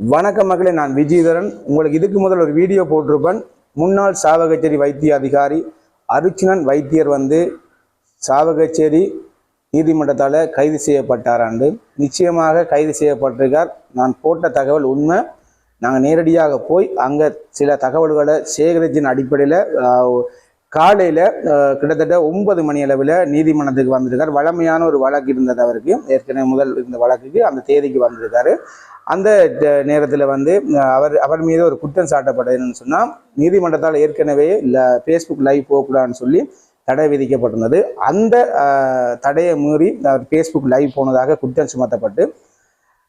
வணக்கம் மகளே நான் விஜயதரன். உங்களுக்கு இதுக்கு முதல் ஒரு வீடியோ போட்டிருப்பேன். முன்னாள் சாவகச்சேரி வைத்திய அதிகாரி அருச்சினன் வைத்தியர் வந்து சாவகச்சேரி நீதிமன்றத்தால் கைது செய்யப்பட்டாராண்டு நிச்சயமாக கைது செய்யப்பட்டிருக்கார். நான் போட்ட தகவல் உண்மை. நாங்கள் நேரடியாக போய் அங்கே சில தகவல்களை சேகரிச்சின் அடிப்படையில் காலையில் கிட்டத்தட்ட ஒன்பது மணி அளவில் நீதிமன்றத்துக்கு வந்திருக்கார். வழமையான ஒரு வழக்கு இருந்தது அவருக்கு. ஏற்கனவே முதல் இருந்த வழக்குக்கு அந்த தேதிக்கு வந்திருக்காரு. அந்த நேரத்தில் வந்து அவர் அவர் மீது ஒரு குற்றம் சாட்டப்பட்டதுன்னு சொன்னால் நீதிமன்றத்தால் ஏற்கனவே இல்லை ஃபேஸ்புக் லைவ் போகக்கூடாதுன்னு சொல்லி தடை விதிக்கப்பட்டிருந்தது. அந்த தடையை மீறி அவர் ஃபேஸ்புக் லைவ் போனதாக குற்றம் சுமத்தப்பட்டு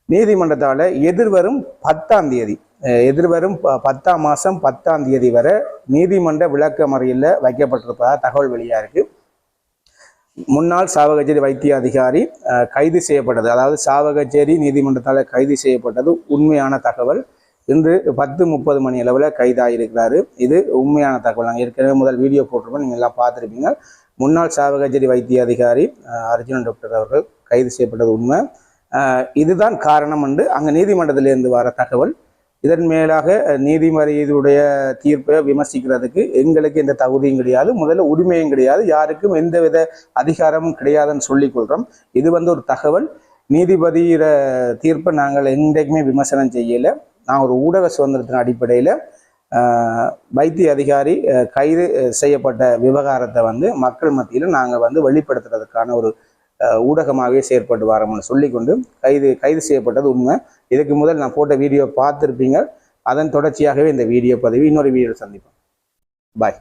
நீதிமன்றத்தால் எதிர்வரும் பத்தாம் தேதி எதிர்வரும் ப- பத்தாம் மாதம் பத்தாம் தேதி வரை நீதிமன்ற விளக்க முறையில் வைக்கப்பட்டிருப்பதாக தகவல் வெளியாக இருக்கு. முன்னாள் சாவகச்சேரி வைத்திய அதிகாரி கைது செய்யப்பட்டது. அதாவது சாவகச்சேரி நீதிமன்றத்தால் கைது செய்யப்பட்டது உண்மையான தகவல். இன்று பத்து முப்பது மணி அளவில் கைதாகியிருக்கிறாரு இது உண்மையான தகவல். நாங்கள் ஏற்கனவே முதல் வீடியோ போட்டிருப்போம் நீங்கள் எல்லாம் பார்த்துருப்பீங்க. முன்னாள் சாவகச்சேரி வைத்திய அதிகாரி அர்ஜுனன் டாக்டர் அவர்கள் கைது செய்யப்பட்டது உண்மை. இதுதான் காரணம் என்று அங்கே நீதிமன்றத்திலிருந்து வர தகவல். இதன் மேலாக நீதிமறையுடைய தீர்ப்பை விமர்சிக்கிறதுக்கு எங்களுக்கு எந்த தகுதியும் கிடையாது. முதல்ல உரிமையும் கிடையாது. யாருக்கும் எந்தவித அதிகாரமும் கிடையாதுன்னு சொல்லிக் கொள்கிறோம் இது வந்து ஒரு தகவல். நீதிபதியிட தீர்ப்பை நாங்கள் என்றைக்குமே விமர்சனம் செய்யலை. நான் ஒரு ஊடக சுதந்திரத்தின் அடிப்படையில் வைத்திய அதிகாரி கைது செய்யப்பட்ட விவகாரத்தை வந்து மக்கள் மத்தியில் நாங்கள் வந்து வெளிப்படுத்துறதுக்கான ஒரு ஊடகமாகவே செயற்பட்டு வரோம்னு சொல்லிக்கொண்டு கைது கைது செய்யப்பட்டது உண்மை. இதுக்கு முதல் நான் போட்ட வீடியோ பார்த்துருப்பீங்க. அதன் தொடர்ச்சியாகவே இந்த வீடியோ பதிவு. இன்னொரு வீடியோ சந்திப்போம். பாய்